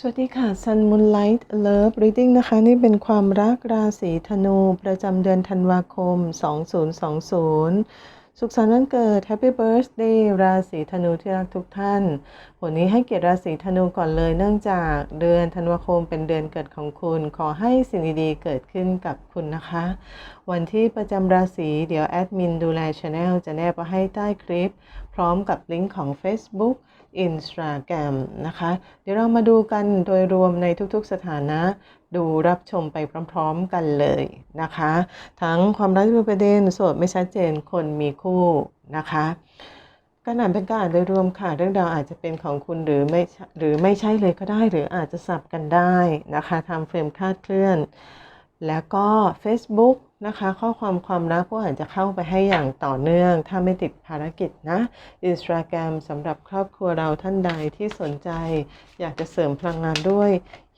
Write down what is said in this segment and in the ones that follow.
สวัสดีค่ะ Sun Moonlight Love Reading นะคะ นี่เป็นความรักราศีธนู ประจำเดือนธันวาคม 2020 สุขสันต์วันเกิด Happy Birthday ราศีธนูที่รักทุกท่านวันนี้ให้เกียรติราศีธนูก่อนเลย เนื่องจากเดือนธันวาคมเป็นเดือนเกิดของคุณ ขอให้สิ่งดีๆเกิดขึ้นกับคุณนะคะ วันที่ประจำราศีเดี๋ยวแอดมินดูแลช anel จะแนบไว้ให้ใต้คลิป พร้อมกับลิงก์ของ Facebook Instagram นะคะ เดี๋ยวเรามาดูกันโดยรวมในทุกๆสถานะ ดูรับชมไปพร้อมๆกันเลยนะคะ ทั้งความรักที่เป็นประเด็นโสดไม่ชัดเจนคนมีคู่นะคะการอ่านเป็นการอ่านโดยรวมค่ะ เรื่องราวอาจจะเป็นของคุณหรือไม่หรือไม่ใช่เลยก็ได้ หรืออาจจะสับกันได้นะคะทำเฟรมคลาดเคลื่อน แล้วก็ Facebook นะคะ ข้อความความรักก็อาจจะเข้าไปให้อย่างต่อเนื่อง ถ้าไม่ติดภารกิจนะ Instagram สำหรับครอบครัวเราท่านใดที่สนใจ อยากจะเสริมพลังงานด้วย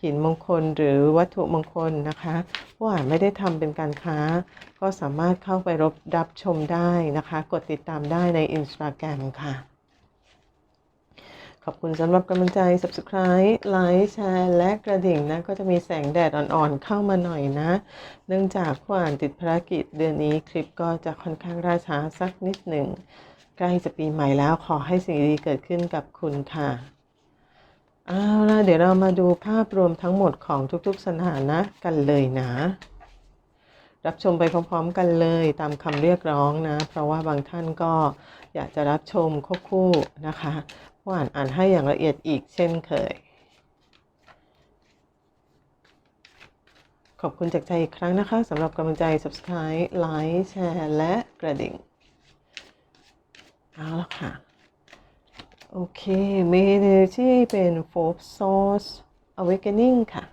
หินมงคลหรือวัตถุมงคลนะคะว่าไม่ได้ทำเป็นการค้า ก็สามารถเข้าไปรับรับชมได้นะคะ กดติดตามได้ใน Instagram ค่ะ ขอบคุณสำหรับกำลังใจ Subscribe ไลค์แชร์ และกระดิ่งนะ ก็จะมีแสงแดดอ่อนๆ เข้ามาหน่อยนะ เนื่องจากผู้อ่านติดภารกิจเดือนนี้คลิปก็จะค่อนข้างราช้าสักนิดหนึ่ง ใกล้จะปีใหม่แล้วขอให้สิ่งดีๆเกิดขึ้นกับคุณค่ะเอาล่ะเดี๋ยวเรามาดูภาพรวมทั้งหมดของทุกๆสถานะกันเลยนะ รับชมไปพร้อมๆกันเลยตามคำเรียกร้องนะ เพราะว่าบางท่านก็อยากจะรับชมควบคู่นะคะว่าอ่านอ่านให้อย่างละเอียดอีกเช่นเคย ขอบคุณจากใจอีกครั้งนะคะสำหรับกำลังใจ Subscribe ไลค์แชร์และกระดิ่งเอาละค่ะ โอเค เมเนที่เป็น Four Source Awakening ค่ะ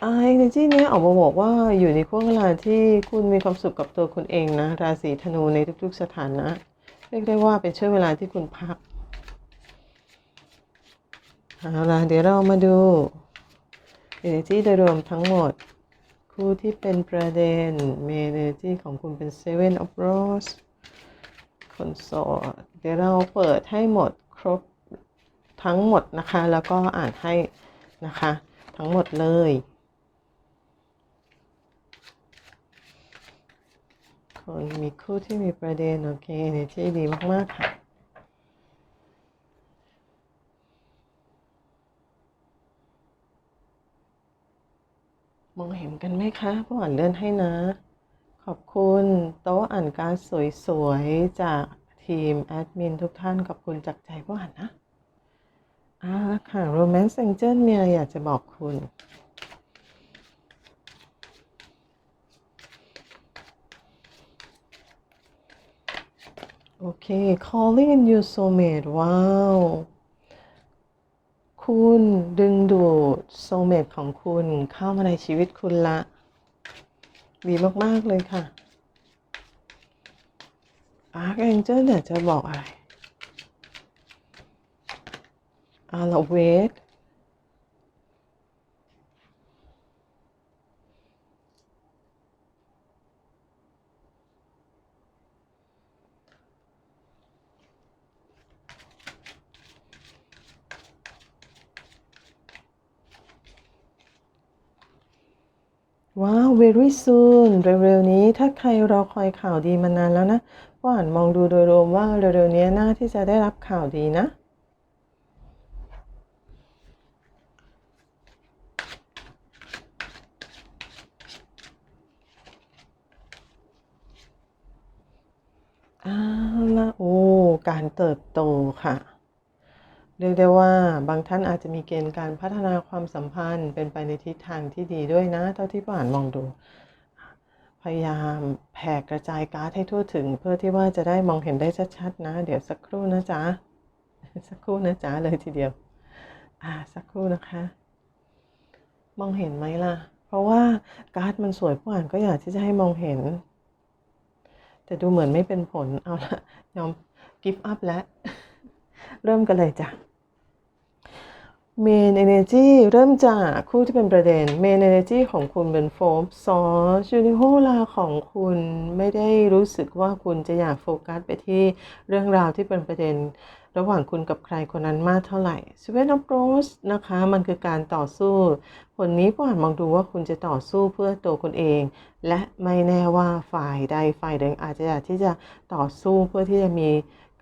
ไอเนจีเนี้ยออกมาบอกว่าอยู่ในช่วงเวลาที่คุณมีความสุขกับตัวคุณเองนะ ราศีธนูในทุกๆสถานะ เรียกได้ว่าเป็นช่วงเวลาที่คุณพักเอาล่ะเดี๋ยวเรามาดู energy โดยรวมทั้งหมด คู่ที่เป็นประเด็น energy ของคุณเป็น seven of rose คนโสดเดี๋ยวเราเปิดให้หมดครบทั้งหมดนะคะ แล้วก็อ่านให้นะคะ ทั้งหมดเลย คนมีคู่ที่มีประเด็นโอเค energy ดีมาก ๆ ค่ะ มองเห็นกันไหมคะผู้อ่านเลื่อนให้นะ ขอบคุณโต๊ะอ่านการดสวยๆ จากทีมแอดมินทุกท่าน ขอบคุณจากใจผู้อ่านนะอ่าค่ะ Romance Angel มีอะไรอยากจะบอกคุณ โอเค calling in your soulmate ว้าว คุณดึงดูดโซเมตของคุณเข้ามาในชีวิตคุณละ ดีมาก ๆ เลยค่ะอาร์ a องเจิลเนี่ยจะบอกอะไรอา ว้าว very soon เร็วๆนี้ถ้าใครรอคอยข่าวดีมานานแล้วนะก็อ่านมองดูโดยรวมว่าเร็วๆนี้น่าที่จะได้รับข่าวดีนะเอาละโอ้ การเติบโตค่ะ เรียกได้ว่าบางท่านอาจจะมีเกณฑ์การพัฒนาความสัมพันธ์ เป็นไปในทิศทางที่ดีด้วยนะ เท่าที่ผ่านมองดู พยายามแผ่กระจายการ์ดให้ทั่วถึง เพื่อที่ว่าจะได้มองเห็นได้ชัดๆนะ เดี๋ยวสักครู่นะจ๊ะ สักครู่นะจ๊ะเลยทีเดียว อ่าสักครู่นะคะ มองเห็นไหมล่ะ เพราะว่าการ์ดมันสวยผู้อ่านก็อยากที่จะให้มองเห็น แต่ดูเหมือนไม่เป็นผลเอาละยอมกิฟต์อัพแล้วเริ่มกันเลยจ้ะ Main Energy เริ่มจากคู่ที่เป็นประเด็น Main Energy ของคุณเป็นโฟมซอสยูนห้วงเวลาของคุณไม่ได้รู้สึกว่าคุณจะอยากโฟกัสไปที่เรื่องราวที่เป็นประเด็น ระหว่างคุณกับใครคนนั้นมากเท่าไหร่ Seven of Roses นะคะมันคือการต่อสู้ผลนี้ผู้อ่านมองดูว่าคุณจะต่อสู้เพื่อตัวคุณเอง และไม่แน่ว่าฝ่ายใดฝ่ายหนึ่งอาจจะอยากที่จะต่อสู้เพื่อที่จะมี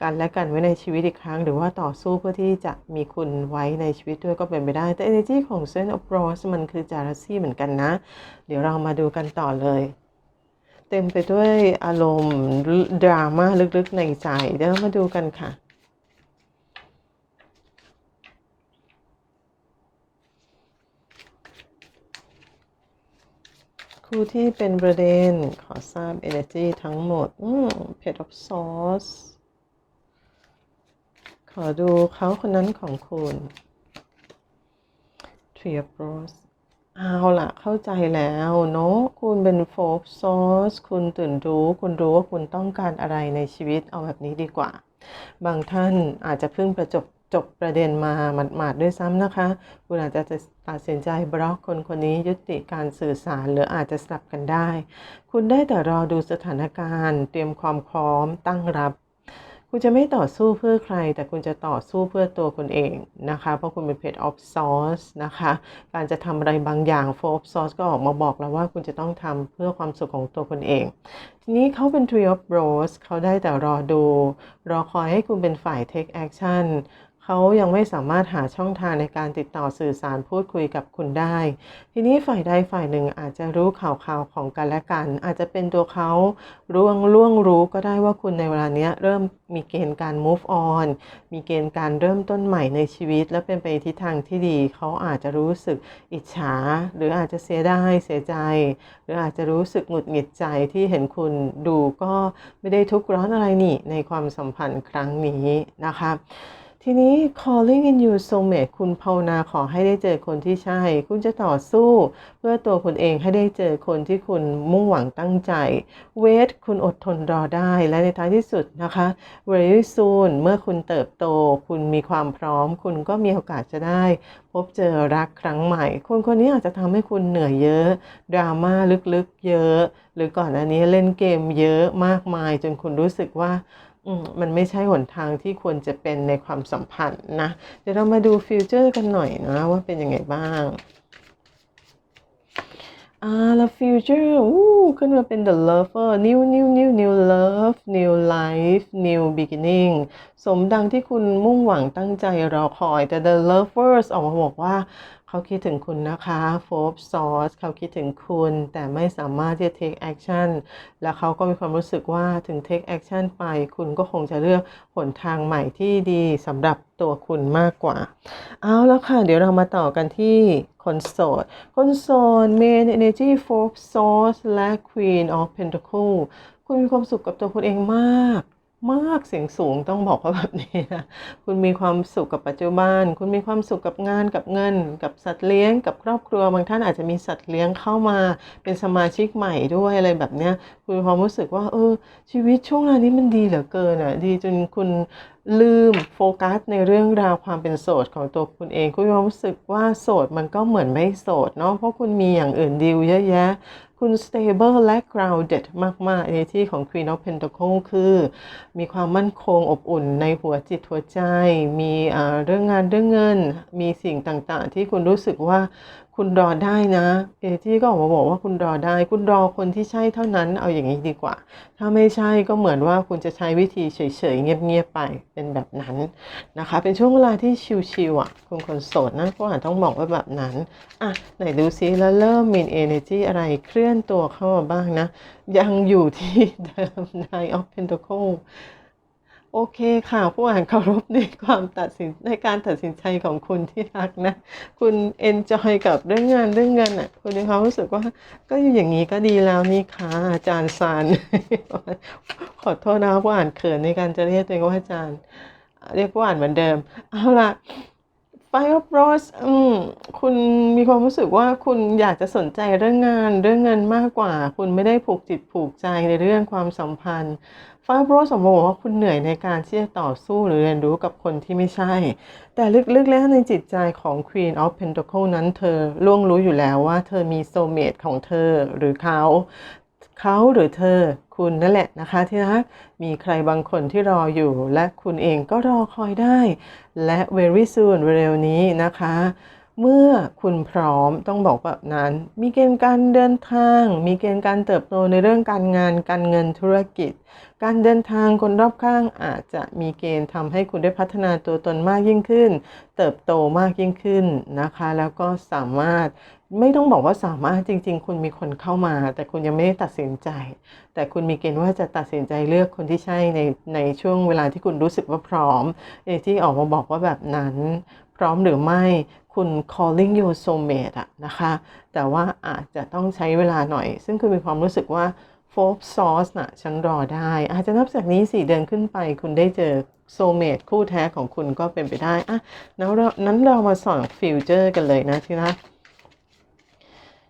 กันและกันไว้ในชีวิตอีกครั้ง หรือว่าต่อสู้เพื่อที่จะมีคุณไว้ในชีวิตด้วยก็เป็นไปได้ แต่ energy ของ Seven of Rose มันคือจาราซี่เหมือนกันนะ เดี๋ยวเรามาดูกันต่อเลย เต็มไปด้วยอารมณ์ดราม่าลึกๆในใจเดี๋ยวมาดูกันค่ะคู่ที่เป็นประเด็นขอทราบ energy ทั้งหมด อืม Pet of Swords ขอดูเขาคนนั้นของคุณ Three of Rose เอาละเข้าใจแล้วเนาะคุณเป็นโฟกซอสคุณตื่นรู้ คุณรู้ว่าคุณต้องการอะไรในชีวิตเอาแบบนี้ดีกว่า บางท่านอาจจะเพิ่งประจบจบประเด็นมาหมาดๆด้วยซ้ำนะคะ คุณอาจจะตัดสินใจบล็อกคนคนนี้ยุติการสื่อสารหรืออาจจะสลับกันได้ คุณได้แต่รอดูสถานการณ์ เตรียมความพร้อมตั้งรับ คุณจะไม่ต่อสู้เพื่อใคร แต่คุณจะต่อสู้เพื่อตัวคุณเองนะคะ เพราะคุณเป็นเพจออฟซอร์สนะคะ การจะทำอะไรบางอย่างโฟฟซอร์สก็ออกมาบอกแล้วว่าคุณจะต้องทำเพื่อความสุขของตัวคุณเอง ทีนี้เขาเป็น Tree of Rose เขาได้แต่รอดู รอคอยให้คุณเป็นฝ่าย take action เขายังไม่สามารถหาช่องทางในการติดต่อสื่อสารพูดคุยกับคุณได้ ทีนี้ฝ่ายใดฝ่ายหนึ่งอาจจะรู้ข่าวข่าวของกันและกัน อาจจะเป็นตัวเขาร่วงล่วงรู้ก็ได้ว่าคุณในเวลาเนี้ยเริ่มมีเกณฑ์การ move on มีเกณฑ์การเริ่มต้นใหม่ในชีวิต และเป็นไปทิศทางที่ดี เขาอาจจะรู้สึกอิจฉา หรืออาจจะเสียดายเสียใจ หรืออาจจะรู้สึกหงุดหงิดใจที่เห็นคุณดูก็ไม่ได้ทุกข์ร้อนอะไรนี่ในความสัมพันธ์ครั้งนี้นะคะ ทีนี้ calling in you soulmate คุณภาวนาขอให้ได้เจอคนที่ใช่ คุณจะต่อสู้ เพื่อตัวคุณเองให้ได้เจอคนที่คุณมุ่งหวังตั้งใจ wait คุณอดทนรอได้ และในท้ายที่สุดนะคะ very soon เมื่อคุณเติบโต คุณมีความพร้อม คุณก็มีโอกาสจะได้ พบเจอรักครั้งใหม่ คนคนนี้อาจจะทำให้คุณเหนื่อยเยอะ ดราม่าลึกๆ เยอะ หรือก่อนอันนี้เล่นเกมเยอะมากมาย จนคุณรู้สึกว่า มันไม่ใช่หนทางที่ควรจะเป็นในความสัมพันธ์นะ เดี๋ยวเรามาดูฟิวเจอร์กันหน่อยนะ ว่าเป็นยังไงบ้างอ่าแล้ว future อู้ขึ้นมาเป็น the lover new new new new love new life new beginning สมดังที่คุณมุ่งหวังตั้งใจรอคอยแต่ the lovers ออกมาบอกว่า เขาคิดถึงคุณนะคะโฟบซอสเขาคิดถึงคุณ แต่ไม่สามารถที่จะ take action แล้วเขาก็มีความรู้สึกว่าถึง take action ไป คุณก็คงจะเลือกหนทางใหม่ที่ดีสำหรับตัวคุณมากกว่า เอาแล้วค่ะ เดี๋ยวเรามาต่อกันที่คนโสด คนโสด main energy fourth source และ queen of pentacle คุณมีความสุขกับตัวคุณเองมาก มากเสียงสูงต้องบอกว่าแบบนี้นะคุณมีความสุขกับปัจจุบัน คุณมีความสุขกับงานกับเงิน กับสัตว์เลี้ยง กับครอบครัวบางท่านอาจจะมีสัตว์เลี้ยงเข้ามาเป็นสมาชิกใหม่ด้วยอะไรแบบเนี้ยคุณมีความรู้สึกว่าเออชีวิตช่วงเวลานี้มันดีเหลือเกินอะดีจนคุณลืมโฟกัสในเรื่องราวความเป็นโสดของตัวคุณเอง คุณมีความรู้สึกว่าโสดมันก็เหมือนไม่โสดเนาะเพราะคุณมีอย่างอื่นดีลเยอะแยะ คุณ stable และ grounded มากๆในที่ของ Queen of Pentacles คือ มีความมั่นคงอบอุ่นในหัวจิตหัวใจ มีเรื่องงานเรื่องเงิน มีสิ่งต่างๆ ที่คุณรู้สึกว่า คุณรอได้นะเอที่ก็ออกมาบอกว่าคุณรอได้ คุณรอคนที่ใช่เท่านั้นเอาอย่างนี้ดีกว่า ถ้าไม่ใช่ก็เหมือนว่าคุณจะใช้วิธีเฉยๆเงียบๆไปเป็นแบบนั้นนะคะ เป็นช่วงเวลาที่ชิวๆอะคุณคนโสดนะก็อาจต้องบอกว่าแบบนั้นอะไหนดูซิแล้วเริ่มมี energy อะไรเคลื่อนตัวเข้ามาบ้างนะ ยังอยู่ที่เดิม Nine of Pentacles โอเคค่ะ ผู้อ่านเคารพในความตัดสินในการตัดสินใจของคุณที่รักนะ คุณเอนจอยกับเรื่องงานเรื่องเงินอะ คุณมีความรู้สึกว่า ก็อยู่อย่างนี้ก็ดีแล้วนี่ค่ะอาจารย์ซานขอโทษนะผู้อ่านเขินในการจะเรียกตัวเองว่าอาจารย์ เรียกผู้อ่านเหมือนเดิม เอาล่ะ Five of Rose อืมคุณมีความรู้สึกว่าคุณอยากจะสนใจเรื่องงานเรื่องเงินมากกว่า คุณไม่ได้ผูกจิตผูกใจในเรื่องความสัมพันธ์ Five of Rose ผมบอกว่าคุณเหนื่อยในการที่จะต่อสู้หรือเรียนรู้กับคนที่ไม่ใช่ แต่ลึกๆแล้วในจิตใจของ Queen of Pentacle นั้นเธอล่วงรู้อยู่แล้วว่าเธอมีโซเมตของเธอหรือเขา เขาหรือเธอ คุณนั่นแหละนะคะที่รักมีใครบางคนที่รออยู่ และคุณเองก็รอคอยได้ และ very soon เร็วนี้นะคะ เมื่อคุณพร้อมต้องบอกแบบนั้น มีเกณฑ์การเดินทาง มีเกณฑ์การเติบโตในเรื่องการงานการเงินธุรกิจ การเดินทางคนรอบข้างอาจจะมีเกณฑ์ทำให้คุณได้พัฒนาตัวตนมากยิ่งขึ้น เติบโตมากยิ่งขึ้นนะคะ แล้วก็สามารถ ไม่ต้องบอกว่าสามารถจริง ๆ คุณมีคนเข้ามา แต่คุณยังไม่ได้ตัดสินใจ แต่คุณมีเกณฑ์ว่าจะตัดสินใจเลือกคนที่ใช่ในในช่วงเวลาที่คุณรู้สึกว่าพร้อมอที่ออกมาบอกว่าแบบนั้น พร้อมหรือไม่คุณ calling your soulmate อะนะคะ แต่ว่าอาจจะต้องใช้เวลาหน่อย ซึ่งคุณมีความรู้สึกว่า fourth source น่ะฉันรอได้ อาจจะนับจากนี้ 4 เดือนขึ้นไป คุณได้เจอ soulmate คู่แท้ของคุณก็เป็นไปได้อะแล้วเรานั้นเรามาสอง future กันเลยนะที่รัก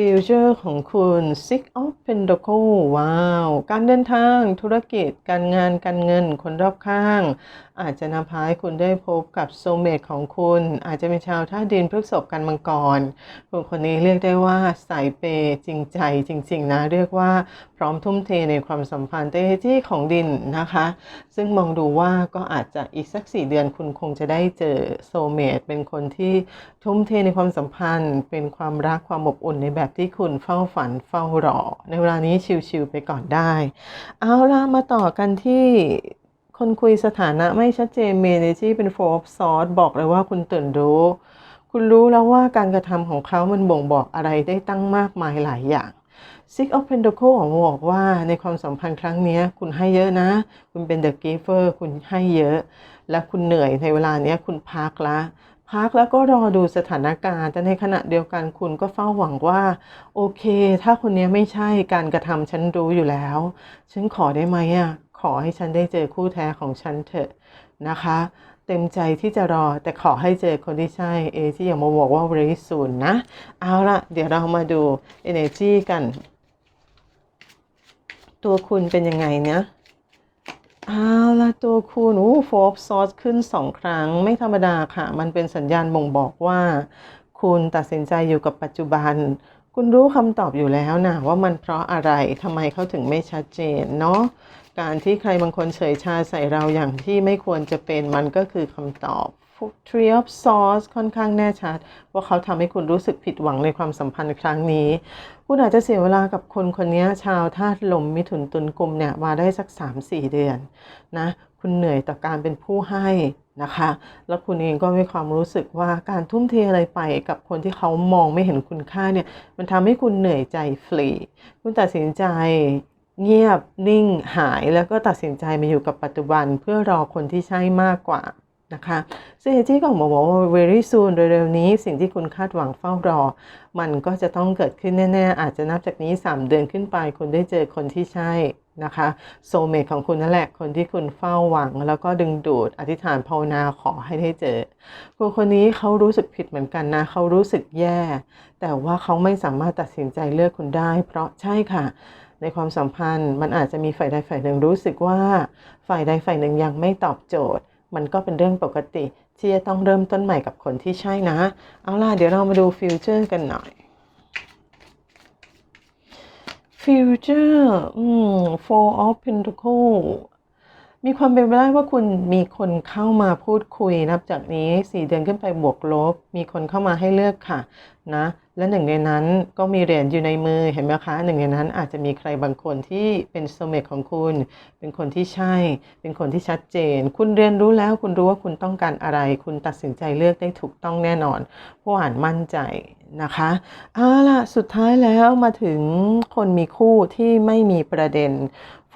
ฟิวเจอร์ของคุณ Six of Pentacles ว้าว การเดินทางธุรกิจ การงานการเงินคนรอบข้าง อาจจะนำพาให้คุณได้พบกับโซเมตของคุณ อาจจะเป็นชาวท่าดินพฤกษบกันมังกรคนคนนี้เรียกได้ว่าสายเปย์จริงใจจริง ๆ นะ เรียกว่าพร้อมทุ่มเทในความสัมพันธ์เตที่ของดินนะคะ ซึ่งมองดูว่าก็อาจจะอีกสักสี่เดือนคุณคงจะได้เจอโซเมตเป็นคนที่ทุ่มเทในความสัมพันธ์ เป็นความรักความอบอุ่นในแบบที่คุณเฝ้าฝันเฝ้ารอ ในเวลานี้ชิวๆไปก่อนได้ เอาล่ะมาต่อกันที่คนคุยสถานะไม่ชัดเจนเมเนจีเป็นโฟร์ซอสบอกเลยว่าคุณตื่นรู้ คุณรู้แล้วว่าการกระทำของเขามันบ่งบอกอะไรได้ตั้งมากมายหลายอย่าง Six of Pentacles ของบอกว่าในความสัมพันธ์ครั้งนี้คุณให้เยอะนะ คุณเป็น The Giver คุณให้เยอะ และคุณเหนื่อยในเวลานี้คุณพักละ พักแล้วก็รอดูสถานการณ์ แต่ในขณะเดียวกันคุณก็เฝ้าหวังว่า โอเค ถ้าคนนี้ไม่ใช่การกระทำฉันรู้อยู่แล้ว ฉันขอได้ไหมอะขอให้ฉันได้เจอคู่แท้ของฉันเถอะนะคะ เต็มใจที่จะรอแต่ขอให้เจอคนที่ใช่เอที่อย่ามาบอกว่า very soon นะ เอาละเดี๋ยวเรามาดู energy กัน ตัวคุณเป็นยังไงเนี่ย เอาละตัวคุณโอ้โฟบซอสขึ้นสองครั้งไม่ธรรมดาค่ะ มันเป็นสัญญาณบ่งบอกว่า คุณตัดสินใจอยู่กับปัจจุบัน คุณรู้คำตอบอยู่แล้วนะว่ามันเพราะอะไรทำไมเขาถึงไม่ชัดเจนเนาะการที่ใครบางคนเฉยชาใส่เราอย่างที่ไม่ควรจะเป็นมันก็คือคำตอบ Tree of Swords ค่อนข้างแน่ชัด ว่าเขาทำให้คุณรู้สึกผิดหวังในความสัมพันธ์ครั้งนี้ คุณอาจจะเสียเวลากับคนคนนี้ชาวธาตุลมมิถุนตุลกลุ่มเนี่ยมาได้สัก 3-4 เดือนนะคุณเหนื่อยต่อการเป็นผู้ให้นะคะ แล้วคุณเองก็มีความรู้สึกว่าการทุ่มเทอะไรไปกับคนที่เขามองไม่เห็นคุณค่าเนี่ยมันทำให้คุณเหนื่อยใจฟรี คุณตัดสินใจเงียบนิ่งหายแล้วก็ตัดสินใจมาอยู่กับปัจจุบันเพื่อรอคนที่ใช่มากกว่า นะคะซึ่งเอจี้ก็บอกว่า very soon เร็วๆนี้สิ่งที่คุณคาดหวังเฝ้ารอ มันก็จะต้องเกิดขึ้นแน่ๆ อาจจะนับจากนี้ 3 เดือนขึ้นไป คุณได้เจอคนที่ใช่นะคะโซเมตของคุณนั่นแหละคนที่คุณเฝ้าหวัง แล้วก็ดึงดูดอธิษฐานภาวนาขอให้ได้เจอคนคนนี้เขารู้สึกผิดเหมือนกันนะ เขารู้สึกแย่ แต่ว่าเขาไม่สามารถตัดสินใจเลือกคุณได้ เพราะใช่ค่ะในความสัมพันธ์มันอาจจะมีฝ่ายใดฝ่ายหนึ่งรู้สึกว่า ฝ่ายใดฝ่ายหนึ่งยังไม่ตอบโจทย์ มันก็เป็นเรื่องปกติ ที่จะต้องเริ่มต้นใหม่กับคนที่ใช่นะ เอาล่ะ เดี๋ยวเรามาดูฟิวเจอร์กันหน่อยฟิวเจอร์ อืม four of pentacle มีความเป็นไปได้ว่าคุณมีคนเข้ามาพูดคุยนับจากนี้4เดือนขึ้นไปบวกลบ มีคนเข้ามาให้เลือกค่ะนะและหนึ่งในนั้นก็มีเหรียญอยู่ในมือเห็นไหมคะหนึ่งในนั้นอาจจะมีใครบางคนที่เป็นโซเมตของคุณ เป็นคนที่ใช่ เป็นคนที่ชัดเจน คุณเรียนรู้แล้วคุณรู้ว่าคุณต้องการอะไร คุณตัดสินใจเลือกได้ถูกต้องแน่นอนเพราะอ่านมั่นใจนะคะเอาล่ะสุดท้ายแล้วมาถึงคนมีคู่ที่ไม่มีประเด็น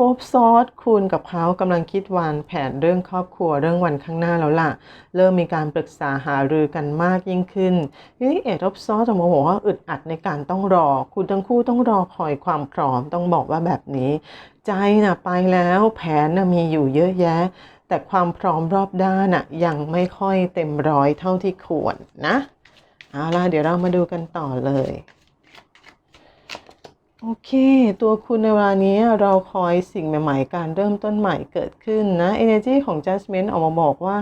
โฟบซอสคุณกับเขากำลังคิดวางแผนเรื่องครอบครัวเรื่องวันข้างหน้าแล้วล่ะ เริ่มมีการปรึกษาหารือกันมากยิ่งขึ้นนี่เอ็ดอฟซอสจะมาบอกว่าอึดอัดในการต้องรอ คุณทั้งคู่ต้องรอคอยความพร้อมต้องบอกว่าแบบนี้ ใจนะไปแล้วแผนนะมีอยู่เยอะแยะ แต่ความพร้อมรอบด้านอะยังไม่ค่อยเต็มร้อยเท่าที่ควรนะเอาล่ะเดี๋ยวเรามาดูกันต่อเลย โอเค ตัวคุณในเวลานี้เราคอยสิ่งใหม่ๆ การเริ่มต้นใหม่เกิดขึ้นนะ Energy ของ Jasmine ออกมาบอกว่า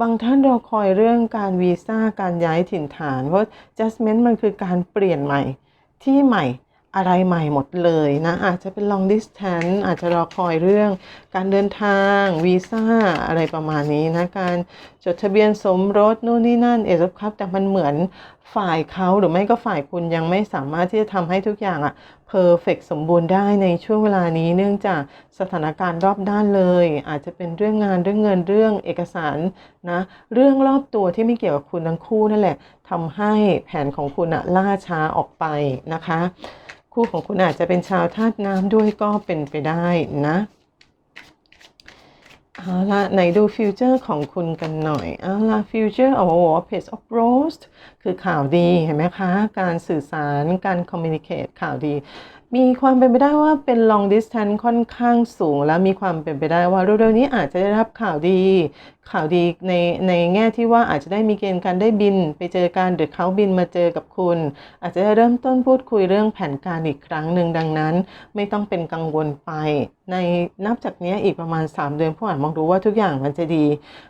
บางท่านเราคอยเรื่องการวีซ่าการย้ายถิ่นฐาน เพราะ Jasmine มันคือการเปลี่ยนใหม่ที่ใหม่ อะไรใหม่หมดเลยนะ อาจจะเป็น long distance อาจจะรอคอยเรื่อง การเดินทางวีซ่าอะไรประมาณนี้นะ การจดทะเบียนสมรสนู่นนี่นั่นเอสครับ แต่มันเหมือนฝ่ายเขาหรือไม่ก็ฝ่ายคุณยังไม่สามารถที่จะทำให้ทุกอย่างอะเพอร์เฟกสมบูรณ์ได้ในช่วงเวลานี้ เนื่องจากสถานการณ์รอบด้านเลย อาจจะเป็นเรื่องงานเรื่องเงินเรื่องเอกสารนะเรื่องรอบตัวที่ไม่เกี่ยวกับคุณทั้งคู่นั่นแหละทำให้แผนของคุณอะล่าช้าออกไปนะคะ คู่ของคุณอาจจะเป็นชาวธาตุน้ำด้วยก็เป็นไปได้นะเอาละไหนดูฟิวเจอร์ของคุณกันหน่อยเอาละฟิวเจอร์โอ้โหเพจออฟโรสคือข่าวดีเห็นไหมคะ การสื่อสารการคอมมิวนิเคตข่าวดี มีความเป็นไปได้ว่าเป็น long distance ค่อนข้างสูง และมีความเป็นไปได้ว่าเร็วๆนี้อาจจะได้รับข่าวดี ข่าวดีในในแง่ที่ว่าอาจจะได้มีเกณฑ์การได้บิน ไปเจอกันหรือเขาบินมาเจอกับคุณ อาจจะได้เริ่มต้นพูดคุยเรื่องแผนการอีกครั้งหนึ่งดังนั้น ไม่ต้องเป็นกังวลไป ในนับจากนี้อีกประมาณ 3 เดือนผู้อ่านมองดูว่าทุกอย่างมันจะดี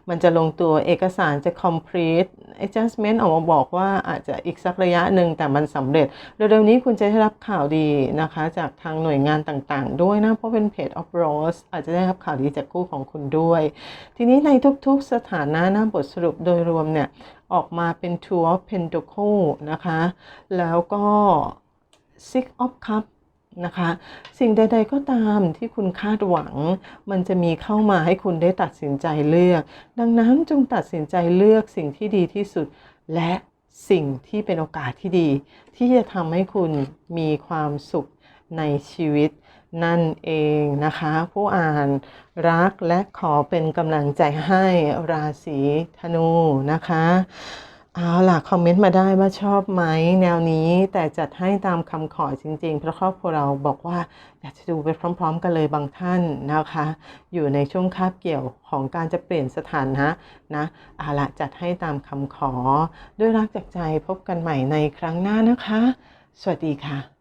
มันจะลงตัวเอกสารจะ complete adjustment ออกมาบอกว่าอาจจะอีกสักระยะหนึ่งแต่มันสำเร็จเร็วๆนี้คุณจะได้รับข่าวดีนะคะจากทางหน่วยงานต่างๆ ด้วยนะ เพราะเป็น page of rose อาจจะได้รับข่าวดีจากคู่ของคุณด้วย ทีนี้ในทุกๆสถานะน้าบทสรุปโดยรวมเนี่ย ออกมาเป็น two of pentacle นะคะ แล้วก็ six of cup นะคะสิ่งใด ๆก็ตามที่คุณคาดหวัง มันจะมีเข้ามาให้คุณได้ตัดสินใจเลือก ดังนั้นจงตัดสินใจเลือกสิ่งที่ดีที่สุด และสิ่งที่เป็นโอกาสที่ดี ที่จะทำให้คุณมีความสุข ในชีวิตนั่นเองนะคะ ผู้อ่านรักและขอเป็นกำลังใจให้ราศีธนูนะคะเอาล่ะ คอมเมนต์มาได้ว่าชอบไหมแนวนี้แต่จัดให้ตามคำขอจริง ๆ เพราะครอบครัวเราบอกว่า อยากจะดูไปพร้อม ๆ กันเลยบางท่านนะคะ อยู่ในช่วงคาบเกี่ยวของการจะเปลี่ยนสถานะนะเอาล่ะ จัดให้ตามคำขอ ด้วยรักจากใจพบกันใหม่ในครั้งหน้านะคะ สวัสดีค่ะ